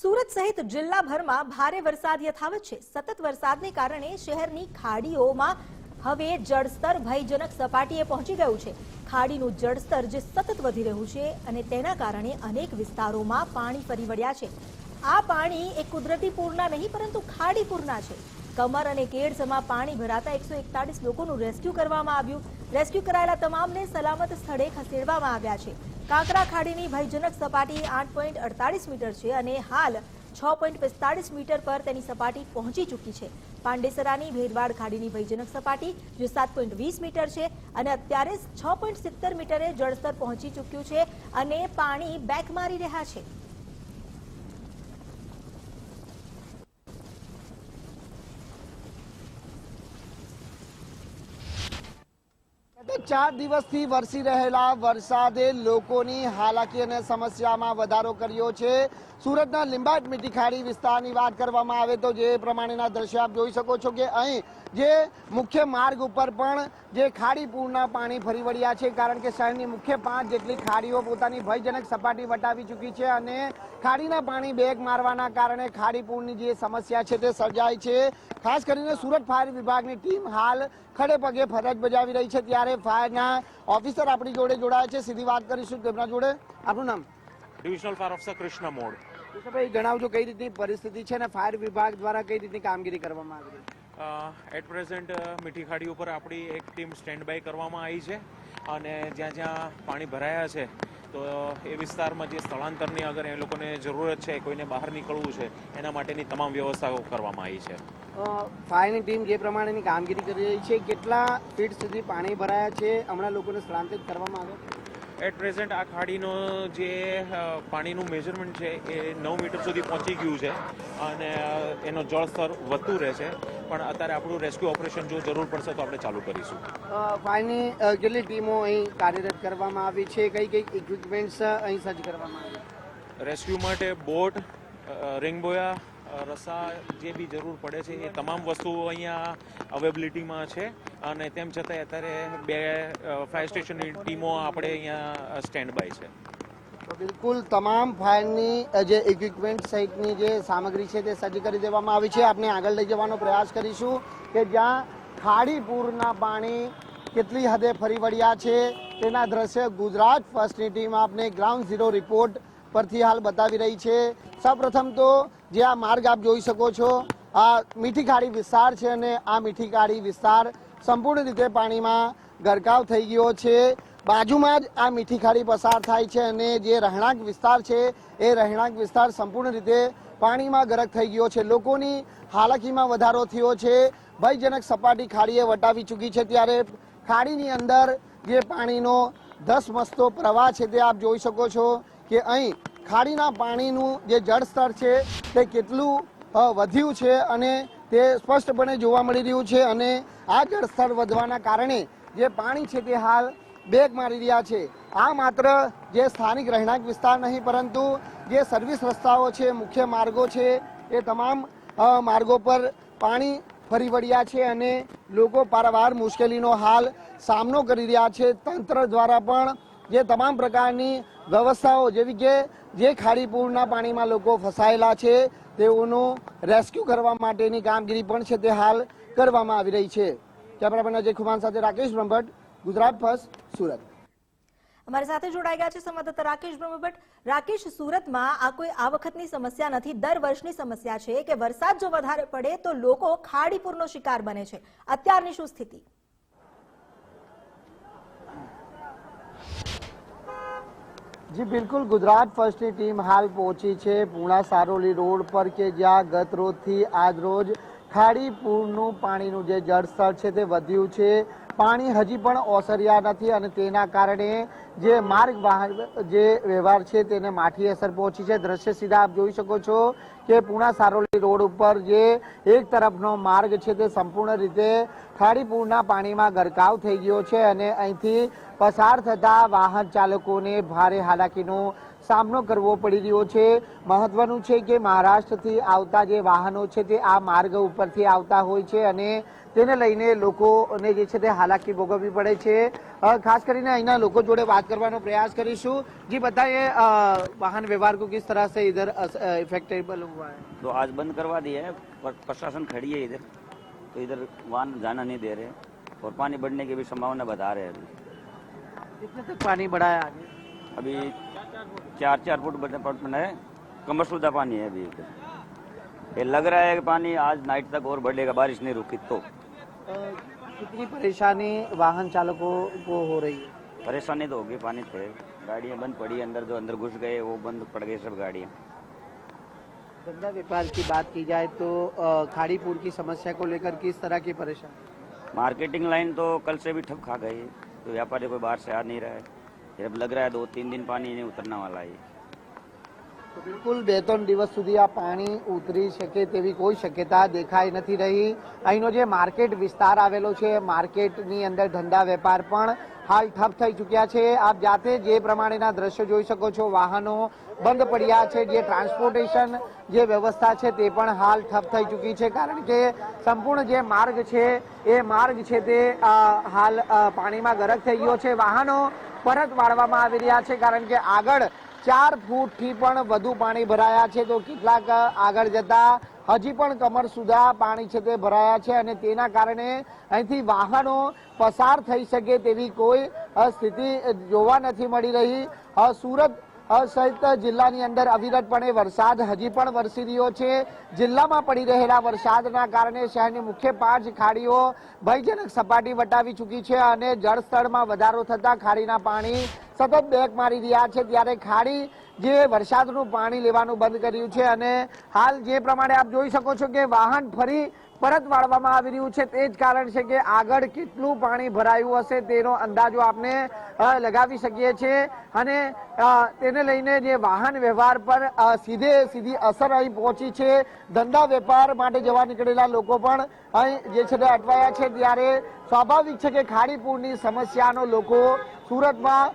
સુરત સહિત જિલ્લાભરમાં ભારે વરસાદ યથાવત છે. સતત વરસાદને કારણે શહેરની ખાડીઓમાં હવે જળસ્તર ભયજનક સપાટીએ પહોંચી ગયું છે. ખાડીનું જળસ્તર જે સતત વધી રહ્યું છે અને તેના કારણે અનેક વિસ્તારોમાં પાણી ફરી વળ્યા છે. આ પાણી એ કુદરતી પૂરના નહીં, પરંતુ ખાડી પૂરના છે. કમર અને કેડસમાં પાણી ભરાતા એકસો એકતાળીસ લોકોનું રેસ્ક્યુ કરવામાં આવ્યું. રેસ્ક્યુ કરાયેલા તમામને સલામત સ્થળે ખસેડવામાં આવ્યા છે. કાંકરા ખાડીની ભયજનક સપાટી આઠ પોઈન્ટ અડતાલીસ મીટર છે અને હાલ છ પોઈન્ટ પિસ્તાળીસ મીટર પર તેની સપાટી પહોંચી ચૂકી છે. પાંડેસરાની ભેરવાડ ખાડીની ભયજનક સપાટી જે સાત પોઈન્ટ વીસ મીટર છે અને અત્યારે છ પોઈન્ટ સિત્તેર મીટરે જળસ્તર પહોંચી ચૂક્યું છે અને પાણી બેક મારી રહ્યા છે. ચાર દિવસથી વરસી રહેલા વરસાદે લોકોની હાલાકી અને સમસ્યામાં વધારો કર્યો છે. સુરતના લીંબાટ મીઠી ખાડી વિસ્તારની વાત કરવામાં આવે તો જે પ્રમાણેના દ્રશ્ય આપ જોઈ શકો છો કે અહીં જે મુખ્ય માર્ગ ઉપર પણ જે ખાડી પૂરના પાણી ફરી વળ્યા છે, કારણ કે શહેરની મુખ્ય પાંચ જેટલી ખાડીઓ પોતાની ભયજનક સપાટી વટાવી ચૂકી છે અને ખાડીના પાણી બેગ મારવાના કારણે ખાડી પૂરની જે સમસ્યા છે તે સર્જાય છે. ખાસ કરીને સુરત ફાયર વિભાગની ટીમ હાલ ખડે પગે ફરજ બજાવી રહી છે, ત્યારે ફાયરના ઓફિસર આપણી જોડે જોડાયા છે. સીધી વાત કરીશું તેમના જોડે? આપનું નામ? Divisional fire officer Krishna Mod. ભાઈ જણાવજો કઈ રીતની પરિસ્થિતિ છે અને ફાયર વિભાગ દ્વારા કઈ રીતની કામગીરી કરવામાં આવી રહી એટ પ્રેઝન્ટ મીઠી ખાડી ઉપર આપણી એક ટીમ સ્ટેન્ડ બાય કરવામાં આવી છે અને જ્યાં જ્યાં પાણી ભરાયા છે તો એ વિસ્તારમાં જે સ્થળાંતરની અગર એ લોકોને જરૂરત છે કોઈને બહાર નીકળવું છે એના માટેની તમામ વ્યવસ્થાઓ કરવામાં આવી છે. ફાયરની ટીમ જે પ્રમાણેની કામગીરી કરી રહી છે કેટલા ફીટ સુધી પાણી ભરાયા છે હમણાં લોકોને સ્થળાંતરિત કરવામાં આવે એટ પ્રેઝન્ટ આ ખાડીનો જે પાણીનું મેજરમેન્ટ છે એ નવ મીટર સુધી પહોંચી ગયું છે અને એનો જળસ્તર વધતું રહેશે પણ અત્યારે આપણું રેસ્ક્યુ ઓપરેશન જો જરૂર પડશે તો આપણે ચાલુ કરીશું. પાણી કેટલી ટીમો અહીં કાર્યરત કરવામાં આવી છે? કઈ કઈ ઇક્વિપમેન્ટ્સ અહીં સજ્જ કરવામાં આવી? રેસ્ક્યુ માટે બોટ રિંગબોયા રસા જે બી જરૂર પડે છે, એ તમામ વસ્તુઓ અહીંયા અવેબિલિટીમાં છે. અને તેમ છતાં અત્યારે બે ફાયર સ્ટેશનની ટીમો આપણે અહીંયા સ્ટેન્ડ બાય છે બિલકુલ તમામ ફાયરની જે ઇક્વિપમેન્ટ સહિતની જે સામગ્રી છે તે સજ્જ કરી દેવામાં આવી છે. આપણે આગળ લઈ જવાનો પ્રયાસ કરીશું કે જ્યાં ખાડી પૂરના પાણી કેટલી હદે ફરી વળ્યા છે. તેના દ્રશ્ય ગુજરાત ફર્સ્ટની ટીમ આપને ગ્રાઉન્ડ ઝીરો રિપોર્ટ પરથી હાલ બતાવી રહી છે. સૌપ્રથમ તો જે આ માર્ગ આપ જોઈ શકો છો, આ મીઠી ખાડી વિસ્તાર છે અને આ મીઠી ખાડી વિસ્તાર સંપૂર્ણ રીતે પાણીમાં ગરકાવ થઈ ગયો છે. બાજુમાં જ આ મીઠી ખાડી પસાર થાય છે અને જે રહેણાંક વિસ્તાર છે, એ રહેણાંક વિસ્તાર સંપૂર્ણ રીતે પાણીમાં ગરક થઈ ગયો છે. લોકોની હાલાકીમાં વધારો થયો છે. ભયજનક સપાટી ખાડીએ વટાવી ચૂકી છે ત્યારે ખાડીની અંદર જે પાણીનો ધસમસતો પ્રવાહ છે તે આપ જોઈ શકો છો. કે અહીં ખાડીના પાણીનું જે જળસ્તર છે, તે કેટલું વધ્યું છે અને તે સ્પષ્ટપણે જોવા મળી રહ્યું છે અને આ જળસ્તર વધવાના કારણે જે પાણી છે તે હાલ બેગ મારી રહ્યા છે. આ માત્ર જે સ્થાનિક રહેણાંક વિસ્તાર નહીં, પરંતુ જે સર્વિસ રસ્તાઓ છે, મુખ્ય માર્ગો છે, એ તમામ માર્ગો પર પાણી ફરી વળ્યા છે અને લોકો પારાવાર મુશ્કેલીનો હાલ સામનો કરી રહ્યા છે. તંત્ર દ્વારા પણ જે તમામ પ્રકારની વ્યવસ્થાઓ જેવી કે જે ખાડીપૂરના પાણીમાં લોકો ફસાયેલા છે, તેઓનું રેસ્ક્યુ કરવા માટેની કામગીરી પણ છે તે હાલ કરવામાં આવી રહી છે. કેમેરામેન અજય ખુમાન સાથે રાકેશ બ્રહ્મભટ્ટ, ગુજરાત ફર્સ્ટ, સુરત. અમારી સાથે જોડાઈ ગયા છે સંવાદદાતા રાકેશ બ્રહ્મભટ્ટ. રાકેશ, સુરતમાં આ કોઈ આ વખતની સમસ્યા નથી. દર વર્ષની સમસ્યા છે કે વરસાદ જો વધારે પડે તો લોકો ખાડીપુરનો શિકાર બને છે. અત્યારની શું સ્થિતિ? જી, બિલકુલ. ગુજરાત ફર્સ્ટની ટીમ હાલ પહોંચી છે પૂણા સારોલી રોડ પર કે જ્યાં ગત રોજથી આજ રોજ ખાડી પૂરનું પાણીનું જે જળસ્તર છે તે વધ્યું છે. પાણી હજી પણ ઓસર્યા નથી અને તેના કારણે જે માર્ગ વાહન, જે વ્યવહાર છે તેને માઠી અસર પહોંચી છે. દ્રશ્ય સીધા આપ જોઈ શકો છો કે પૂણા સારોલી રોડ ઉપર જે એક તરફનો માર્ગ છે તે સંપૂર્ણ રીતે ખાડી પૂરના પાણીમાં ગરકાવ થઈ ગયો છે અને અહીંથી પસાર થતા વાહન ચાલકોને ભારે હાલાકીનો સામનો કરવો પડી રહ્યો છે મહત્વનું છે કે મહારાષ્ટ્રથી આવતા જે વાહનો છે તે આ માર્ગ ઉપરથી આવતા હોય છે અને તેને લઈને લોકોને જે છે તે હાલાકી ભોગવવી પડે છે અ, ખાસ કરીને અહીંના લોકો જોડે વાત કરવાનો પ્રયાસ કરીશું જી बताइए अ, वाहन व्यवहार को किस तरह से इधर इफेक्टेबल हुआ है तो आज बंद करवा दिया है पर प्रशासन खड़ी है इधर तो इधर वाहन जाना नहीं दे रहे और पानी बढ़ने की भी संभावना बता रहे हैं अभी कितने तक पानी बढ़ा है आगे? अभी चार चार फुट बने पड़ है। कमर सुधा पानी है अभी ये लग रहा है कि पानी आज नाइट तक और बढ़ेगा बारिश नहीं रुकी तो। कितनी परेशानी वाहन चालकों को हो रही है? परेशानी तो होगी पानी थे गाड़ियाँ बंद पड़ी अंदर जो अंदर घुस गए वो बंद पड़ गई सब गाड़ियाँ। धंधा व्यापार की बात की जाए तो खाड़ीपुर की समस्या को लेकर किस तरह की परेशानी? मार्केटिंग लाइन तो कल से भी ठप खा गई है। तो व्यापारी कोई बाहर से आ नहीं रहा है ये अब लग रहा है दो तीन दिन पानी नहीं उतरने वाला है તો બિલકુલ બે ત્રણ દિવસ સુધી આ પાણી ઉતરી શકે તેવી કોઈ શક્યતા દેખાઈ નથી રહી અહીંનો જે માર્કેટ વિસ્તાર આવેલો છે માર્કેટની અંદર ધંધા વેપાર પણ હાલ ઠપ થઈ ચૂક્યા છે. આપ જાતે જે પ્રમાણેના દ્રશ્યો જોઈ શકો છો, વાહનો બંધ પડ્યા છે, જે ટ્રાન્સપોર્ટેશન જે વ્યવસ્થા છે તે પણ હાલ ઠપ થઈ ચૂકી છે. કારણ કે સંપૂર્ણ જે માર્ગ છે, એ માર્ગ છે તે હાલ પાણીમાં ગરક થઈ ગયો છે. વાહનો પરત વાળવામાં આવી રહ્યા છે, કારણ કે આગળ ચાર ફૂટથી પણ વધુ પાણી ભરાયા છે. તો કેટલાક આગળ જતા હજી પણ કમર સુધા પાણી છે તે ભરાયા છે અને તેના કારણે અહીંથી વાહનો પસાર થઈ શકે તેવી કોઈ સ્થિતિ જોવા નથી મળી રહી. સુરત સહિત જિલ્લાની અંદર અવિરતપણે વરસાદ હજી પણ વરસી રહ્યો છે. જિલ્લામાં પડી રહેલા વરસાદના કારણે શહેરની મુખ્ય પાંચ ખાડીઓ ભયજનક સપાટી વટાવી ચૂકી છે અને જળસ્તરમાં વધારો થતા ખાડીના પાણી સતત બેક મારી રહ્યા છે. ત્યારે ખાડી જે વરસાદનું પાણી લેવાનું બંધ કર્યું છે અને હાલ જે પ્રમાણે આપ જોઈ શકો છો કે વાહન ફરી પરત વાળવામાં આવી રહ્યું છે. તે જ કારણ છે કે આગળ કેટલું પાણી ભરાયું હશે તેનો અંદાજો આપણે લગાવી શકીએ છીએ. અને તેને લઈને જે વાહન વ્યવહાર પર સીધે સીધી અસર અહીં પહોંચી છે. ધંધા વેપાર માટે જવા નીકળેલા લોકો પણ અહીં જે છે તે અટવાયા છે. ત્યારે સ્વાભાવિક છે કે ખાડીપુરની સમસ્યાનો લોકો સુરતમાં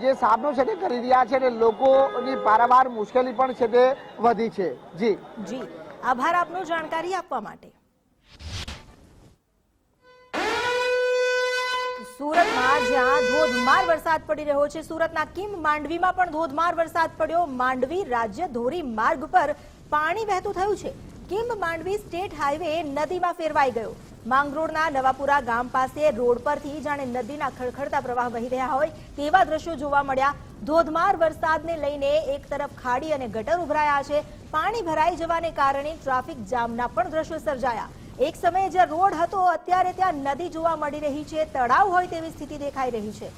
જે સામનો છે તે કરી રહ્યા છે અને લોકોની પારાવાર મુશ્કેલી પણ છે તે વધી છે. જી. જી. આભાર આપનો જાણકારી આપવા માટે. સુરતમાં જ્યાં ધોધમાર વરસાદ પડી રહ્યો છે. સુરતના કિમ માંડવીમાં પણ ધોધમાર વરસાદ પડ્યો. માંડવી રાજ્ય ધોરી માર્ગ પર પાણી વહેતું થયું છે. કિમ માંડવી સ્ટેટ હાઈવે નદીમાં ફેરવાઈ ગયો. માંગરોળના નવાપુરા ગામ પાસે રોડ પરથી જાણે નદીના ખળખળતા પ્રવાહ વહી રહ્યા હોય તેવા દ્રશ્યો જોવા મળ્યા. ધોધમાર વરસાદને લઈને એક તરફ ખાડી અને ગટર ઉભરાયા છે. પાણી ભરાઈ જવાને કારણે ટ્રાફિક જામના પણ દ્રશ્યો સર્જાયા. એક સમયે જે રોડ હતો, અત્યારે ત્યાં નદી જોવા મળી રહી છે, તળાવ હોય તેવી સ્થિતિ દેખાઈ રહી છે.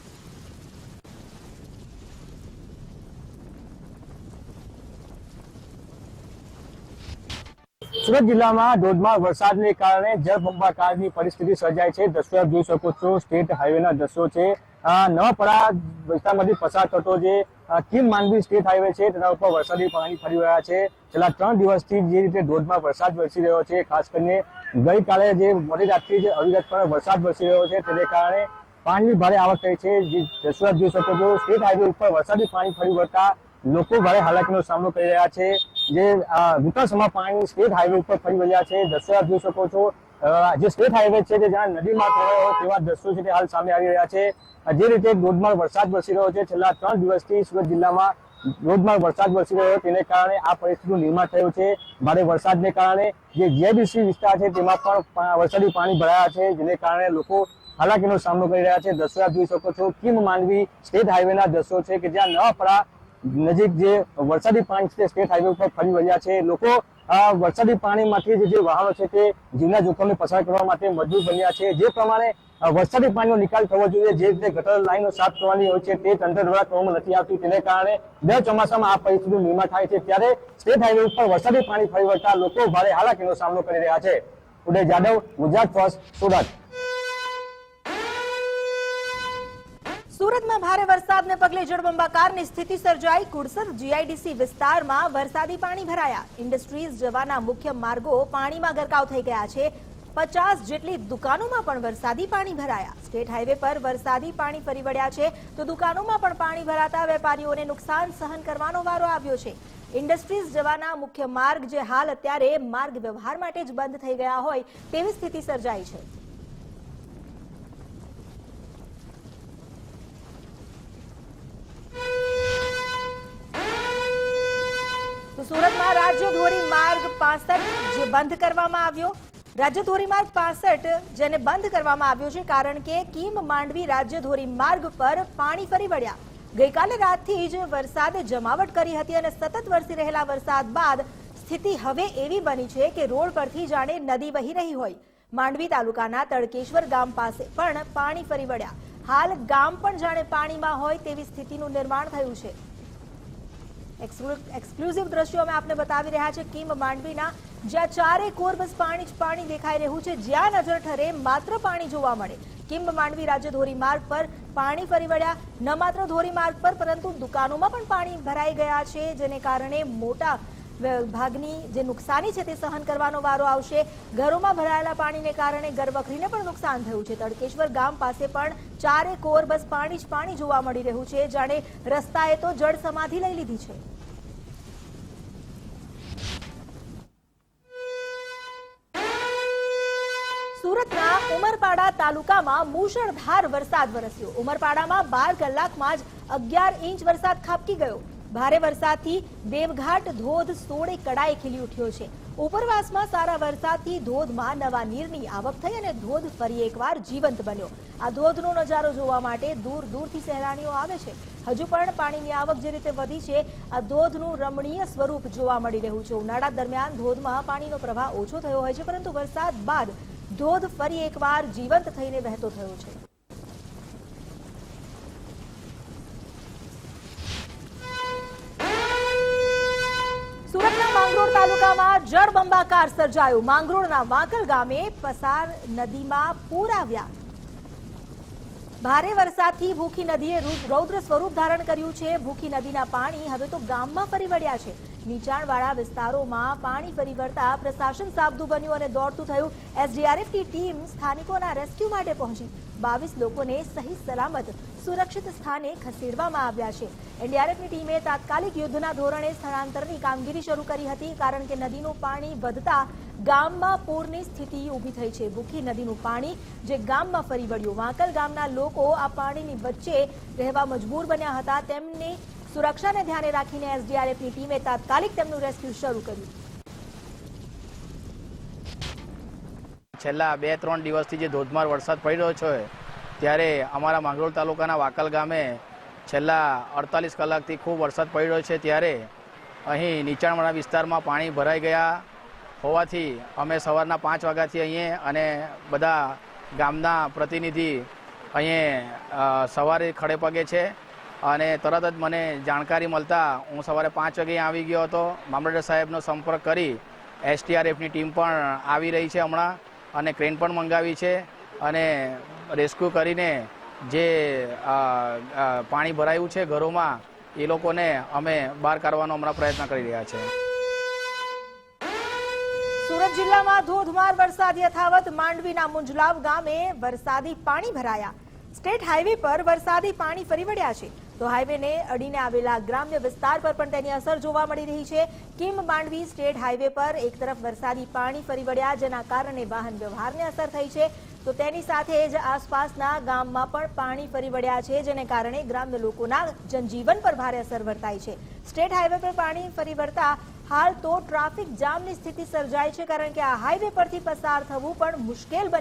સુરત જિલ્લામાં ધોધમાર વરસાદને કારણે જળબંબાકારની પરિસ્થિતિ સર્જાય છે. દ્રશ્યો જોઈ શકો છો, સ્ટેટ હાઈવેના દ્રશ્યો છે. નવાપરા વિસ્તારમાંથી પસાર થતો જે કિમ માંડવી સ્ટેટ હાઈવે છે, તેના ઉપર વરસાદી પાણી ફરી રહ્યા છે. છેલ્લા ત્રણ દિવસથી જે રીતે ધોધમાર વરસાદ વરસી રહ્યો છે, ખાસ કરીને ગઈકાલે જે મોડી રાતથી જે અવિરતપણે વરસાદ વરસી રહ્યો છે, તેને કારણે પાણીની ભારે આવક થઈ છે. જે દ્રશ્યો જોઈ શકો છો, સ્ટેટ હાઈવે ઉપર વરસાદી પાણી ફરી વળતા લોકો ભારે હાલાકીનો સામનો કરી રહ્યા છે. જે વિકાસમાં પાણી સ્ટેટ હાઈવે ઉપર ફરી વળ્યા છે. દ્રશ્યો જોઈ શકો છો જે સ્ટેટ હાઈવે છે તે જ્યાં નદીમાં ખોવાયો તેવા દ્રશ્યો છે તે હાલ સામે આવી રહ્યા છે. જે રીતે ધોધમાર વરસાદ વરસી રહ્યો છે, છેલ્લા ત્રણ દિવસથી સુરત જિલ્લામાં ધોધમાર વરસાદ વરસી રહ્યો તેને કારણે આ પરિસ્થિતિનું નિર્માણ થયું છે. ભારે વરસાદને કારણે જે જીઆઈડીસી વિસ્તાર છે તેમાં પણ વરસાદી પાણી ભરાયા છે, જેને કારણે લોકો હાલાકીનો સામનો કરી રહ્યા છે. દ્રશ્યો જોઈ શકો છો કિમ માંડવી સ્ટેટ હાઈવેના દ્રશ્યો છે કે જ્યાં નવાપરા નજીક જે વરસાદી પાણી છે સ્ટેટ હાઈવે ઉપર ફરી વળ્યા છે. લોકો આ વરસાદી પાણીમાંથી જે- વાહનો છે તે જીવના જોખમને પસાર કરવા માટે મજબૂર બન્યા છે. જે પ્રમાણે વરસાદી પાણીનો નિકાલ થવો જોઈએ. જે રીતે ગટર લાઈનો સાફ કરવાની હોય છે, તે તંત્ર દ્વારા કરવામાં નથી આવતી. તેને કારણે દર ચોમાસામાં આ પરિસ્થિતિનું નિર્માણ થાય છે. ત્યારે સ્ટેટ હાઈવે ઉપર વરસાદી પાણી ફરી વળતા લોકો ભારે હાલાકીનો સામનો કરી રહ્યા છે. ઉદય જાદવ, ગુજરાત ફર્સ્ટ, સુરત. સુરતમાં ભારે વરસાદને પગલે જળબંબાકારની સ્થિતિ સર્જાઈ. કુડસર જીઆઈડીસી વિસ્તારમાં વરસાદી પાણી ભરાયા. ઇન્ડસ્ટ્રીઝ જવાના મુખ્ય માર્ગો પાણીમાં ગરકાવ થઈ ગયા છે. પચાસ જેટલી દુકાનોમાં પણ વરસાદી પાણી ભરાયા. સ્ટેટ હાઈવે પર વરસાદી પાણી ફરી વળ્યા છે. તો દુકાનોમાં પણ પાણી ભરાતા વેપારીઓને નુકસાન સહન કરવાનો વારો આવ્યો છે. ઇન્ડસ્ટ્રીઝ જવાના મુખ્ય માર્ગ જે હાલ અત્યારે માર્ગ વ્યવહાર માટે જ બંધ થઈ ગયા હોય તેવી સ્થિતિ સર્જાઈ છે. સુરતમાં રાજ્ય ધોરી માર્ગ પાસઠ જે બંધ કરવામાં આવ્યો, રાજ્ય ધોરી માર્ગ પાસઠ જેને બંધ કરવામાં આવ્યો છે, કારણ કે કીમ માંડવી રાજ્ય ધોરી માર્ગ પર પાણી ફરી વળ્યા. ગઈકાલે રાતથી જ વરસાદે જમાવટ કરી હતી અને સતત વરસી રહેલા વરસાદ બાદ સ્થિતિ હવે એવી બની છે કે રોડ પરથી જાણે નદી વહી રહી હોય. માંડવી તાલુકાના તડકેશ્વર ગામ પાસે પણ પાણી ફરી વળ્યા. હાલ ગામ પણ જાણે પાણીમાં હોય તેવી સ્થિતિનું નિર્માણ થયું છે. એક્સક્લુઝિવ દ્રશ્યો અમે આપને બતાવી રહ્યા છે. કિમ માંડવીના, જ્યાં ચારે કોર બસ પાણી જ પાણી દેખાઈ રહ્યું છે. જ્યાં નજર ઠરે માત્ર પાણી જોવા મળે. કિમ માંડવી રાજ્ય ધોરીમાર્ગ પર પાણી ફરી વળ્યા. ન માત્ર ધોરીમાર્ગ પર, પરંતુ દુકાનોમાં પણ પાણી ભરાઈ ગયા છે, જેને કારણે મોટા ભાગની જે નુકસાની છે તે સહન કરવાનો વારો આવશે. ઘરોમાં ભરાયેલા પાણીને કારણે ઘરવખરીને પણ નુકસાન થયું છે. તડકેશ્વર ગામ પાસે પણ ચારે કોર બસ પાણી જ પાણી જોવા મળી રહ્યું છે. જાણે રસ્તાએ તો જળ સમાધિ લઈ લીધી છે. સુરતના ઉમરપાડા તાલુકામાં મુશળધાર વરસાદ વરસ્યો. ઉમરપાડામાં બાર કલાકમાં જ અગિયાર ઇંચ વરસાદ ખાબકી ગયો. ભારે વરસાદથી દેવઘાટ ધોધ સોળે કડાએ ખીલી ઉઠ્યો છે. ઉપરવાસમાં સારા વરસાદથી ધોધમાં નવા નીરની આવક થઈ અને ધોધ ફરી એકવાર જીવંત બન્યો. આ ધોધનો નજારો જોવા માટે દૂર દૂરથી સહેલાણીઓ આવે છે. હજુ પણ પાણીની આવક જે રીતે વધી છે, આ ધોધનું રમણીય સ્વરૂપ જોવા મળી રહ્યું છે. ઉનાળા દરમિયાન ધોધમાં પાણીનો પ્રવાહ ઓછો થયો હોય છે, પરંતુ વરસાદ બાદ ધોધ ફરી એકવાર જીવંત થઈને વહેતો થયો છે. સુરતના માંગરોળ તાલુકામાં જળબંબાકાર સર્જાયો. માંગરોળના વાંકલ ગામે પસાર નદીમાં પૂર ભારે વરસાદથી ભૂખી નદીએ રૌદ્ર સ્વરૂપ ધારણ કર્યું છે. ભૂખી નદીના પાણી હવે તો ગામમાં ફરી વળ્યા છે. નીચાણવાળા વિસ્તારોમાં પાણી ફરી વળતા પ્રશાસન સાબદું બન્યું અને દોડતું થયું. એસડીઆરએફની ટીમ સ્થાનિકોના રેસ્ક્યુ માટે પહોંચી. બાવીસ લોકોને સહી સલામત સુરક્ષિત સ્થાને ખસેડવામાં આવ્યા છે. એનડીઆરએફની ટીમે તાત્કાલિક યુદ્ધના ધોરણે સ્થળાંતરની કામગીરી શરૂ કરી હતી, કારણ કે નદીનું પાણી વધતા ગામમાં પૂરની સ્થિતિ ઊભી થઈ છે. ભૂખી નદીનું પાણી જે ગામમાં ફરી વળ્યું. વાંકલ ગામના લોકો આ પાણીની વચ્ચે રહેવા મજબૂર બન્યા હતા. તેમની સુરક્ષાને ધ્યાને રાખીને એસડીઆરએફની ટીમે તાત્કાલિક તેમનું રેસ્ક્યુ શરૂ કર્યું. છેલ્લા બે ત્રણ દિવસથી જે ધોધમાર વરસાદ પડી રહ્યો છે, ત્યારે અમારા માંગરોળ તાલુકાના વાકલ ગામે છેલ્લા અડતાલીસ કલાકથી ખૂબ વરસાદ પડી રહ્યો છે, ત્યારે અહીં નીચાણવાળા વિસ્તારમાં પાણી ભરાઈ ગયા હોવાથી અમે સવારના પાંચ વાગ્યાથી અહીં અને બધા ગામના પ્રતિનિધિ અહીં સવારે ખડે પગે છે. અને તરત જ મને જાણકારી મળતા હું સવારે પાંચ વાગે આવી ગયો હતો. મામલતદાર સાહેબનો સંપર્ક કરી એસટીઆરએફની ટીમ પણ આવી રહી છે હમણાં અને ક્રેન પણ મંગાવી છે અને રેસ્ક્યુ કરીને જે પાણી ભરાયું છે ઘરોમાં, એ લોકોને અમે બહાર કાઢવાનો હમણાં પ્રયત્ન કરી રહ્યા છે. સુરત જિલ્લામાં ધોધમાર વરસાદ યથાવત માંડવીના મુંજલાવ ગામે વરસાદી પાણી ભરાયા. સ્ટેટ હાઈવે પર વરસાદી પાણી ફરી વળ્યા છે. તો હાઈવેને અડીને આવેલા ગ્રામ્ય વિસ્તાર પર પણ તેની અસર જોવા મળી રહી છે. કિમ માંડવી સ્ટેટ હાઈવે પર એક તરફ વરસાદી પાણી ફરી વળ્યા, જેના કારણે વાહન વ્યવહારને અસર થઈ છે. તો તેની સાથે જ આસપાસના ગામમાં પણ પાણી ફરી વળ્યા છે, જેને કારણે ગ્રામ્ય લોકોના જનજીવન પર ભારે અસર વર્તાય છે. સ્ટેટ હાઈવે પર પાણી ફરી વળતા હાલ તો ટ્રાફિક જામની સ્થિતિ સર્જાય છે, કારણ કે આ હાઈવે પરથી પસાર થવું પણ મુશ્કેલ બની